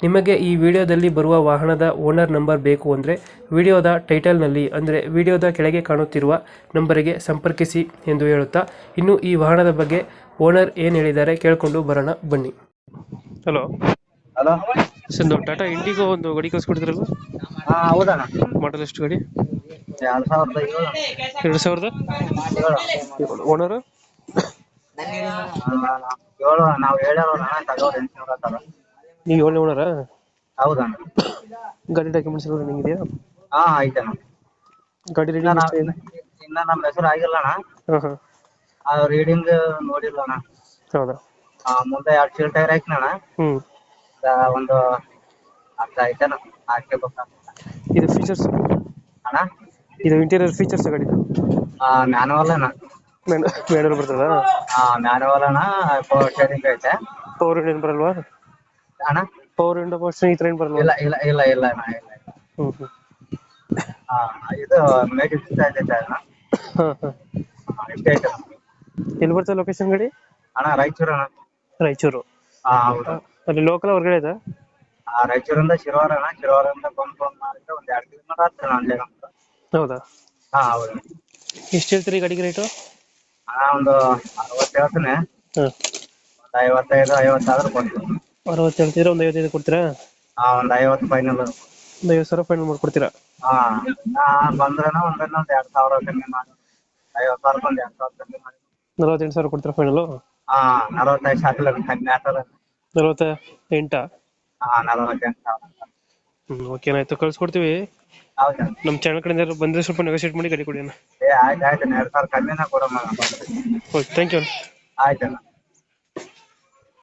ನಿಮಗೆ ಈ ವಿಡಿಯೋದಲ್ಲಿ ಬರುವ ವಾಹನದ ಓನರ್ ನಂಬರ್ ಬೇಕು ಅಂದರೆ ವಿಡಿಯೋದ ಟೈಟಲ್ನಲ್ಲಿ ಅಂದರೆ ವಿಡಿಯೋದ ಕೆಳಗೆ ಕಾಣುತ್ತಿರುವ ನಂಬರಿಗೆ ಸಂಪರ್ಕಿಸಿ ಎಂದು ಹೇಳುತ್ತಾ ಇನ್ನು ಈ ವಾಹನದ ಬಗ್ಗೆ ಓನರ್ ಏನು ಹೇಳಿದ್ದಾರೆ ಕೇಳಿಕೊಂಡು ಬರೋಣ ಬನ್ನಿ. ಹಲೋ. ಹಲೋ. ಸರ್ ನಾವು ಟಾಟಾ ಇಂಡಿಗೋ ಒಂದು ಗಾಡಿ ಕಳಿಸ್ಕೊಡ್ತಿರಲ್ಲ ಹಾ ಹೌದಣ್ಣ. ಮಾಡಲ್ ಎಷ್ಟು ಗಾಡಿ? ಎರಡ್ ಸಾವಿರದ ಏಳು. ಎರಡು ಸಾವಿರದ? ಏಳು. ಓನರು? ಏಳು ನಾವು ಹೇಳೋಣ ತಗೋರಿ ಎಂಟ್ನೂರ ಹತ್ತಾರ ನೀವು ಏಳನೇ ಓನರ? ಹೌದಣ್ಣ ಗಾಡಿ ಡಾಕ್ಯುಮೆಂಟ್ಸ್ ಎಲ್ಲ ರನ್ನಿಂಗ್ ಇದೆಯಾ? ಹಾ ಆಯ್ತಣ್ಣ ಗಾಡಿ ಇನ್ನ ನಾವ್- ಇನ್ನ ನಮ್ಮ ಹೆಸರು ಆಗಿಲ್ಲ ಅಣ್ಣ. ಹಾಂ ಆ ರೀಡಿಂಗ್ ನೋಡಿಲ್ಲಣ್ಣ ಹೌದಾ? ಆ, ಮುಂದೆ ಎರಡು ಚೀಲ ಟೈರ್ ಹಾಕಿನಣ್ಣ ಹ್ಞೂ ಒಂದು ಅರ್ಧ ಐತಣ್ಣ ಹಾಕ್ಕೋಬೇಕ ಇದು ಫೀಚರ್ಸ್ ಅಣ್ಣ? ಇದು ಇಂಟೀರಿಯರ್ ಫೀಚರ್ಸ್ ಗಾಡಿದು ಮ್ಯಾನುವಲ್ ಅಣ್ಣ. ಮೇಡಲ್ ಆ ಮ್ಯಾನುವಲ್ ಅಣ್ಣ ಪವರ್ ಸ್ಟೇರಿಂಗ್ ಐತೆ. ಪವರ್ ವಿಂಡೋ ಬರಲ್ವಾ? ಅಣ್ಣ ಪವರ್ ವಿಂಡೋ ಪೋರ್ಷನ್ ಈ ತರ ಏನು ಇಲ್ಲ ಇಲ್ಲ ಇಲ್ಲ ಇಲ್ಲ ಅಣ್ಣ ಇಲ್ಲ ಆ, ಇದು ಅಣ್ಣ ಇಷ್ಟೇ. ಎಲ್ಲಿ ಬರ್ತದೆ ಲೊಕೇಶನ್ ಗಡಿ ಅಣ್ಣ ರಾಯಚೂರು ಅಣ್ಣ ರಾಯಚೂರು ಹಾ ಹೌದು ಅಲ್ಲಿ ಲೋಕಲ್ ಹೊರಗಡೆ ಇದೆ ಆ ರಾಯಚೂರಿಂದ ಶಿರವಾರ ಅಣ್ಣ ಶಿರವಾರದಿಂದ ಬಂದು ಬಂದು ಮಾಡಿದ್ರೆ ಒಂದ್ ಎರಡು ಕಿಲೋಮೀಟರ್ ಆಗ್ತದೆ ಅಲ್ಲೇ ನಮ್ದು ಹೌದಾ ಹಾ ಹೌದು ಎಷ್ಟು ಹೇಳ್ತೀರಿ ಗಾಡಿಗೆ ರೇಟು ಅಣ್ಣ ಒಂದು ಅರವತ್ತು ಹೇಳ್ತೀನಿ ಹಾಂ ಒಂದು ಐವತ್ತೈದು ಐವತ್ತಾದ್ರೂ ಕೊಡ್ತೀನಿ ಅರವತ್ತು ಹೇಳ್ತಿದ್ರೆ ಒಂದು ಐವತ್ತೈದು ಕೊಡ್ತೀರಾ? ಹಾ ಒಂದು ಐವತ್ತು ಫೈನಲ್ ಒಂದು ಐವತ್ತು ಸಾವಿರ ಫೈನಲ್ ಮಾಡ್ಕೊಡ್ತೀರಾ? ಹಾ ನಾ ಬಂದ್ರೇನ ಒಂದ್ ಎರಡ್ ಸಾವಿರ ಕಮ್ಮಿ ಮಾಡಿ. ಐವತ್ತು ಸಾವಿರ ಒಂದ್ ಎರಡ್ ಸಾವಿರ ಕಮ್ಮಿ ಮಾಡಿ. ನಲವತ್ತೆಂಟು ಸಾವಿರ ಕೊಡ್ತೀರಾ ಫೈನಲು ಹಾ ನಲವತ್ತೈದು ಸಾಕಿಲ್ಲ ಕಮ್ಮಿ ಆಗ್ತದೆ ನಲವತ್ತ ಎಂಟಾ ಹಾ ನಲವತ್ತೆಂಟು ಸಾವಿರ. ಹ್ಞೂ ಓಕೆ ಆಯ್ತು ಕಳ್ಸ್ಕೊಡ್ತೀವಿ. ಹೌದಾ? ನಮ್ಮ ಚಾನಲ್ ಕಡೆಯಿಂದ ಬಂದ್ರೆ ಬಂದರೆ ಸ್ವಲ್ಪ ನೆಗೋಸಿಯೇಟ್ ಮಾಡಿ ಗಾಡಿ ಕೊಡಿ ಅಣ್ಣ. ಏ ಆಯ್ತು ಆಯ್ತು ಎರಡು ಸಾವಿರ ಕಮ್ಮಿನ ಕೊಡಮ್ಮ. ಓಕೆ ಥ್ಯಾಂಕ್ ಯು ಆಯ್ತು ಅಣ್ಣ